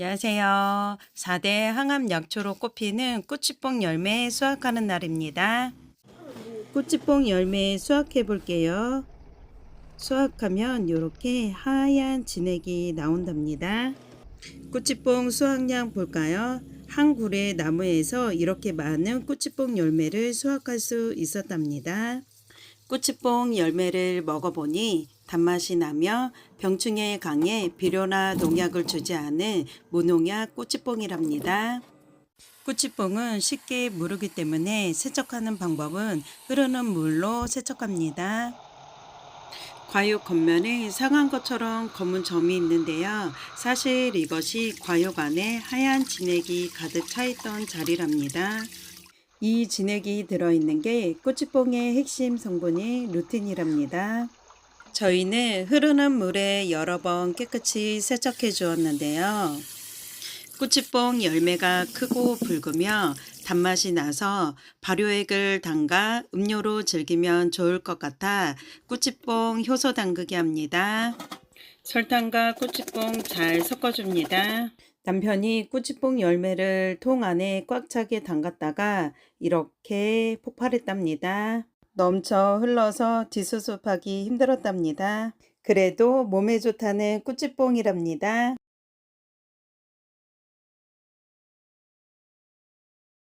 안녕하세요. 4대 항암 약초로 꼽히는 꼬치뽕 열매 수확하는 날입니다. 꼬치뽕 열매 수확해 볼게요. 수확하면 이렇게 하얀 진액이 나온답니다. 꼬치뽕 수확량 볼까요? 한 굴의 나무에서 이렇게 많은 꼬치뽕 열매를 수확할 수 있었답니다. 꼬치뽕 열매를 먹어보니 단맛이 나며 병충해에 강해 비료나 농약을 주지 않은 무농약 꼬치뽕이랍니다. 꼬치뽕은 쉽게 무르기 때문에 세척하는 방법은 흐르는 물로 세척합니다. 과육 겉면에 상한 것처럼 검은 점이 있는데요. 사실 이것이 과육 안에 하얀 진액이 가득 차 있던 자리랍니다. 이 진액이 들어있는 게 꼬치뽕의 핵심 성분이 루틴이랍니다. 저희는 흐르는 물에 여러 번 깨끗이 세척해 주었는데요. 꼬치뽕 열매가 크고 붉으며 단맛이 나서 발효액을 담가 음료로 즐기면 좋을 것 같아 꼬치뽕 효소 담그기 합니다. 설탕과 꼬치뽕 잘 섞어줍니다. 남편이 꼬치뽕 열매를 통 안에 꽉 차게 담갔다가 이렇게 폭발했답니다. 넘쳐 흘러서 뒷수습하기 힘들었답니다. 그래도 몸에 좋다는 꼬치뽕이랍니다.